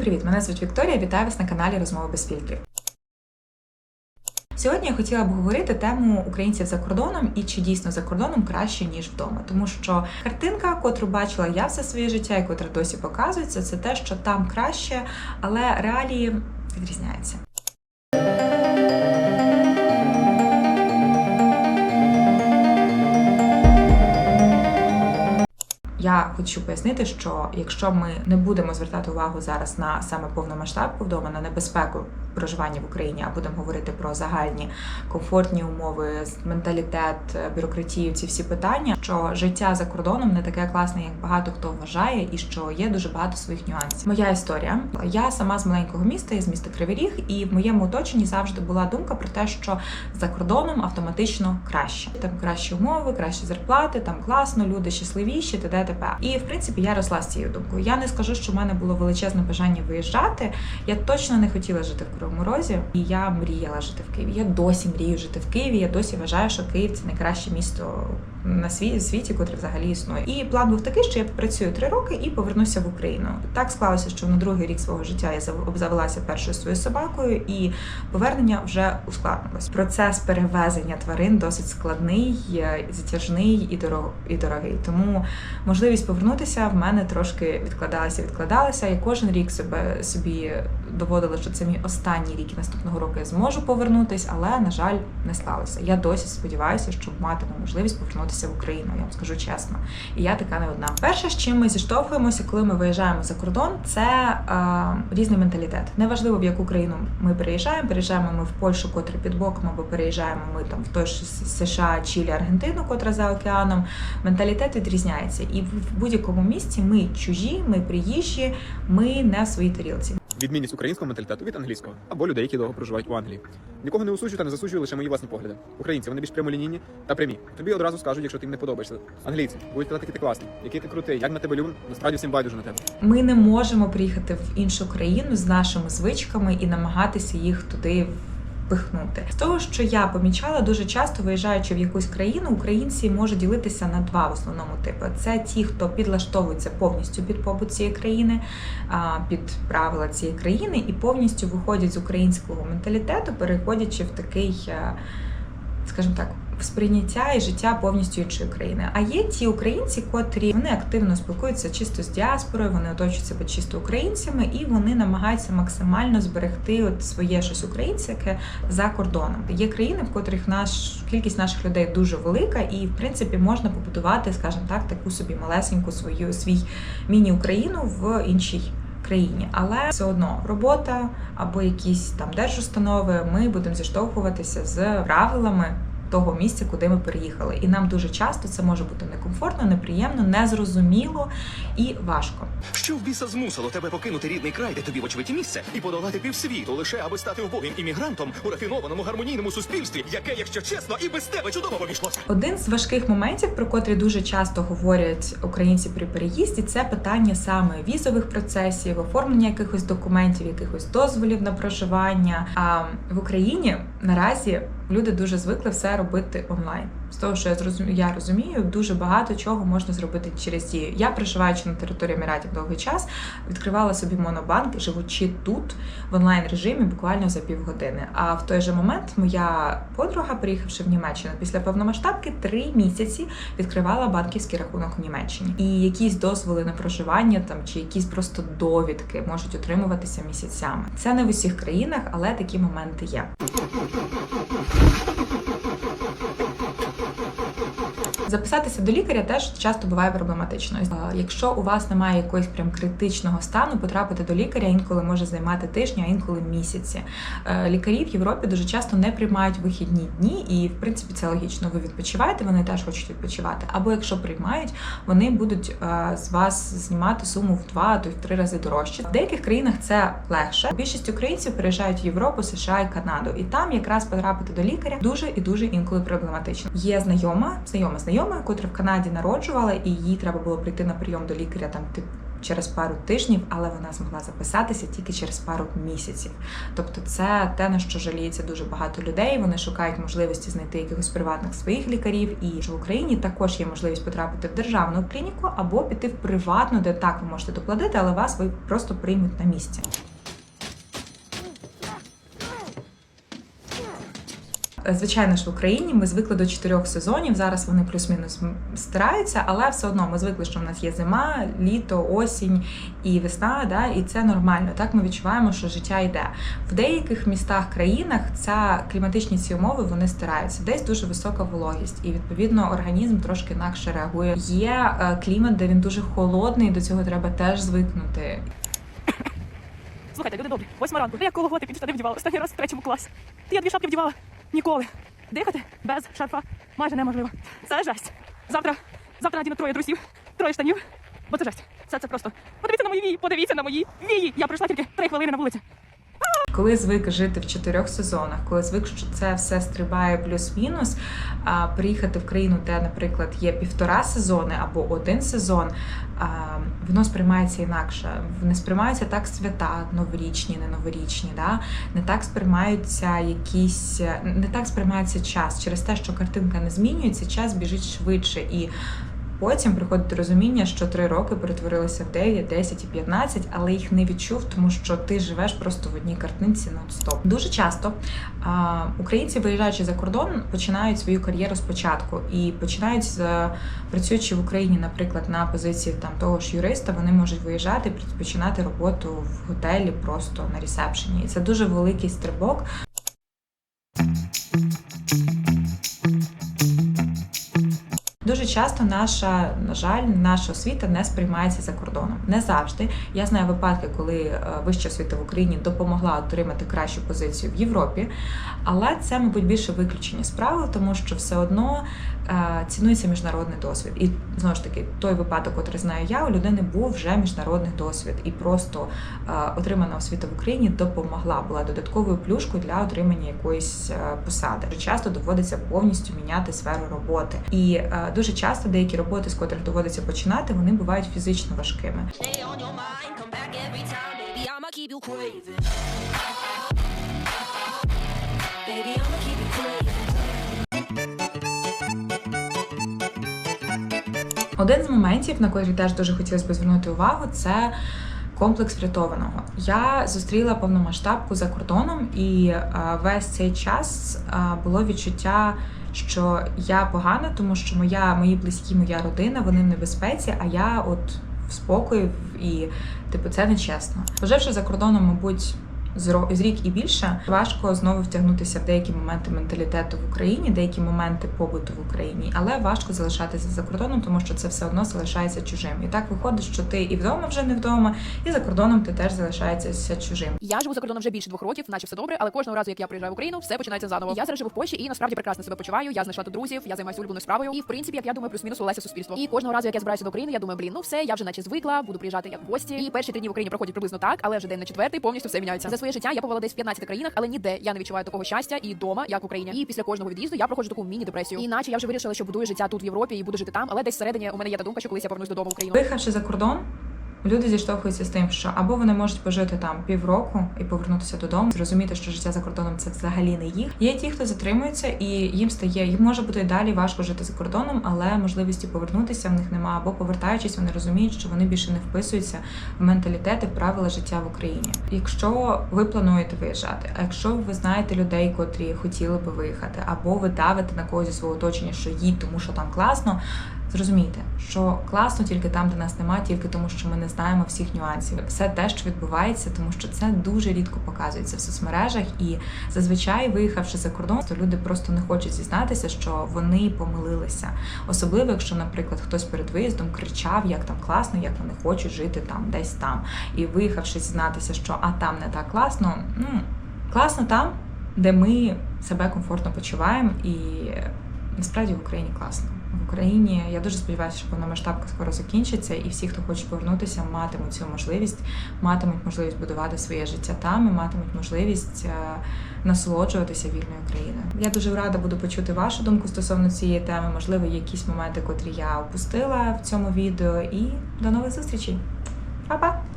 привіт! Мене звуть Вікторія. Вітаю вас на каналі Розмови без фільтрів. Сьогодні я хотіла б говорити тему українців за кордоном і чи дійсно за кордоном краще ніж вдома, тому що картинка, котру бачила я все своє життя, і котра досі показується, це те, що там краще, але реалії відрізняються. Я хочу пояснити, що якщо ми не будемо звертати увагу зараз на саме повномасштабку вдома, на небезпеку проживання в Україні, а будемо говорити про загальні комфортні умови, менталітет, бюрократію, ці всі питання, що життя за кордоном не таке класне, як багато хто вважає, і що є дуже багато своїх нюансів. Моя історія. Я сама з маленького міста, я з міста Кривий Ріг, і в моєму оточенні завжди була думка про те, що за кордоном автоматично краще. Там кращі умови, кращі зарплати, там класно, люди щасливіші, т.д. т.п. І в принципі я росла з цією думкою. Я не скажу, що в мене було величезне бажання виїжджати. Я точно не хотіла жити в Кривому Розі, і я мріяла жити в Києві. Я досі мрію жити в Києві. Я досі вважаю, що Київ це найкраще місто на світі, світі, котре взагалі існує. І план був такий, що я попрацюю три роки і повернуся в Україну. Так склалося, що на другий рік свого життя я обзавелася першою своєю собакою, і повернення вже ускладнилось. Процес перевезення тварин досить складний, затяжний і дорог і дорогий. Тому можливість повернутися в мене трошки відкладалася, відкладалася. Я кожен рік себе собі доводила, що це мій останній рік і наступного року я зможу повернутися, але на жаль, не сталося. Я досі сподіваюся, що матиму можливість повернутися в Україну. Я вам скажу чесно, і я така не одна. Перше, з чим ми зіштовхуємося, коли ми виїжджаємо за кордон, це е, різний менталітет. Неважливо в яку країну ми переїжджаємо. Переїжджаємо ми в Польщу, котра під боком, або переїжджаємо ми там в той ж США, Чилі, Аргентину, котра за океаном. Менталітет відрізняється, і в будь-якому місці ми чужі, ми приїжджі, ми не в своїй тарілці. Відмінність українського менталітету від англійського або людей, які довго проживають у Англії. Нікого не усуджую та не засуджую лише мої власні погляди. Українці вони більш прямолінійні та прямі. Тобі одразу скажуть, якщо ти їм не подобаєшся. Англійці будуть казати, який ти класний, який ти крутий, як на тебе люблю, насправді всім байдуже на тебе. Ми не можемо приїхати в іншу країну з нашими звичками і намагатися їх туди впихнути. З того, що я помічала, дуже часто виїжджаючи в якусь країну, українці можуть ділитися на два в основному типи: це ті, хто підлаштовується повністю під побут цієї країни, під правила цієї країни, і повністю виходять з українського менталітету, переходячи в такий, е, скажімо так сприйняття і життя повністю іншої країни. А є ті українці, котрі вони активно спілкуються чисто з діаспорою, вони оточують себе чисто українцями, і вони намагаються максимально зберегти от своє щось українське за кордоном. Є країни, в котрих наш кількість наших людей дуже велика, і в принципі можна побудувати, скажімо так, таку собі малесеньку свою свій міні-Україну в іншій. Країні, але все одно робота або якісь там держустанови, ми будемо зіштовхуватися з правилами того місця, куди ми переїхали. І нам дуже часто це може бути некомфортно, неприємно, незрозуміло і важко. Що в біса змусило тебе покинути рідний край, де тобі вочевидь місце, і подолати півсвіту лише аби стати убогим іммігрантом у рафінованому гармонійному суспільстві, яке, якщо чесно, і без тебе чудово обійшлося. Один з важких моментів, про котрі дуже часто говорять українці при переїзді, це питання саме візових процесів, оформлення якихось документів, якихось дозволів на проживання. А в Україні наразі люди дуже звикли все робити онлайн. З того, що я зрозумію, я розумію, дуже багато чого можна зробити через дію. Я проживаючи на території Еміратів довгий час, відкривала собі монобанк, живучи тут в онлайн режимі буквально за півгодини. А в той же момент моя подруга, приїхавши в Німеччину після повномасштабки, три місяці відкривала банківський рахунок у Німеччині. І якісь дозволи на проживання там чи якісь просто довідки можуть отримуватися місяцями. Це не в усіх країнах, але такі моменти є. Записатися до лікаря теж часто буває проблематично. Якщо у вас немає якогось прям критичного стану, потрапити до лікаря інколи може займати тижні, а інколи місяці. Е, лікарі в Європі дуже часто не приймають вихідні дні, і в принципі це логічно. Ви відпочиваєте, вони теж хочуть відпочивати. Або якщо приймають, вони будуть е, з вас знімати суму в два, а то й в три рази дорожче. В деяких країнах це легше. Більшість українців переїжджають в Європу, США і Канаду, і там якраз потрапити до лікаря дуже і дуже інколи проблематично. Є знайома, знайома знайома знайома, котра в Канаді народжувала, і їй треба було прийти на прийом до лікаря там через пару тижнів, але вона змогла записатися тільки через пару місяців. Тобто, це те на що жаліється дуже багато людей. Вони шукають можливості знайти якихось приватних своїх лікарів. І в Україні також є можливість потрапити в державну клініку або піти в приватну, де так ви можете доплатити, але вас ви просто приймуть на місці. Звичайно ж, в Україні ми звикли до чотирьох сезонів. Зараз вони плюс-мінус стираються, але все одно ми звикли, що в нас є зима, літо, осінь і весна. Да, і це нормально. Так ми відчуваємо, що життя йде. В деяких містах, країнах ця кліматичні ці умови вони стираються. Десь дуже висока вологість, і відповідно організм трошки інакше реагує. Є е, клімат, де він дуже холодний. До цього треба теж звикнути. Слухайте, люди добрі, восьма ранку. Я коло готи під штани вдівала. Останній раз в третьому класі. Ти я дві шапки вдівала. Ніколи. Дихати без шарфа майже неможливо. Це жесть. Завтра, завтра надіну троє трусів, троє штанів. Бо це жесть. Все це просто. Подивіться на мої вії, подивіться на мої вії. Я пройшла тільки три хвилини на вулиці. Коли звик жити в чотирьох сезонах, коли звик, що це все стрибає плюс-мінус, а приїхати в країну, де, наприклад, є півтора сезони або один сезон, а, воно сприймається інакше. Не сприймаються так свята, новорічні, не новорічні, да? не так сприймаються якісь, не так сприймається час через те, що картинка не змінюється, час біжить швидше і. Потім приходить розуміння, що три роки перетворилися в 9, 10 і 15, але їх не відчув, тому що ти живеш просто в одній картинці нон-стоп. Дуже часто а, українці, виїжджаючи за кордон, починають свою кар'єру спочатку і починають з працюючи в Україні, наприклад, на позиції там того ж юриста, вони можуть виїжджати, починати роботу в готелі просто на ресепшені. І це дуже великий стрибок. Часто наша, на жаль, наша освіта не сприймається за кордоном. Не завжди. Я знаю випадки, коли е, вища освіта в Україні допомогла отримати кращу позицію в Європі, але це, мабуть, більше виключення з правил, тому що все одно цінується міжнародний досвід. І знову ж таки, той випадок, який знаю я, у людини був вже міжнародний досвід, і просто отримана освіта в Україні допомогла, була додатковою плюшкою для отримання якоїсь посади. Часто доводиться повністю міняти сферу роботи, і дуже часто деякі роботи, з котрих доводиться починати, вони бувають фізично важкими. Baby. I'ma keep Один з моментів, на котрий теж дуже хотілося б звернути увагу, це комплекс врятованого. Я зустріла повномасштабку за кордоном, і е, весь цей час е, було відчуття. Що я погана, тому що моя, мої близькі, моя родина, вони в небезпеці, а я от в спокої і типу це нечесно. Поживши за кордоном, мабуть, з рік і більше важко знову втягнутися в деякі моменти менталітету в Україні, деякі моменти побуту в Україні, але важко залишатися за кордоном, тому що це все одно залишається чужим. І так виходить, що ти і вдома вже не вдома, і за кордоном ти теж залишаєшся чужим. Я живу за кордоном вже більше двох років, наче все добре, але кожного разу, як я приїжджаю в Україну, все починається заново. Я зараз живу в Польщі і насправді прекрасно себе почуваю. Я знайшла тут друзів, я займаюся улюбленою справою. І в принципі, як я думаю, плюс-мінус улеся суспільство. І кожного разу, як я збираюся до України, я думаю, блін, ну все, я вже наче звикла, буду приїжджати як в гості. І перші три дні в Україні проходять приблизно так, але вже день на четвертий повністю все міняється. Своє життя я побула десь в 15 країнах, але ніде я не відчуваю такого щастя і дома, як в Україні. І після кожного від'їзду я проходжу таку міні-депресію. Іначе я вже вирішила, що будую життя тут в Європі і буду жити там, але десь всередині у мене є та думка, що колись я повернусь додому в Україну. Виїхавши за кордон, люди зіштовхуються з тим, що або вони можуть пожити там півроку і повернутися додому, зрозуміти, що життя за кордоном це взагалі не їх. Є ті, хто затримується, і їм стає, їм може бути і далі важко жити за кордоном, але можливості повернутися в них немає. Або повертаючись, вони розуміють, що вони більше не вписуються в менталітет і в правила життя в Україні. Якщо ви плануєте виїжджати, а якщо ви знаєте людей, котрі хотіли би виїхати, або ви давите на когось зі свого оточення, що їдь, тому що там класно. Зрозумійте, що класно тільки там, де нас немає, тільки тому, що ми не знаємо всіх нюансів. Все те, що відбувається, тому що це дуже рідко показується в соцмережах, і зазвичай, виїхавши за кордон, то люди просто не хочуть зізнатися, що вони помилилися. Особливо, якщо, наприклад, хтось перед виїздом кричав, як там класно, як вони хочуть жити там, десь там, і виїхавши зізнатися, що а там не так класно, ну класно там, де ми себе комфортно почуваємо, і насправді в Україні класно. Україні я дуже сподіваюся, що повномасштабка скоро закінчиться, і всі, хто хоче повернутися, матимуть цю можливість, матимуть можливість будувати своє життя там, і матимуть можливість е, насолоджуватися вільною країною. Я дуже рада буду почути вашу думку стосовно цієї теми. Можливо, є якісь моменти, котрі я опустила в цьому відео. І до нових зустрічей! Па-па!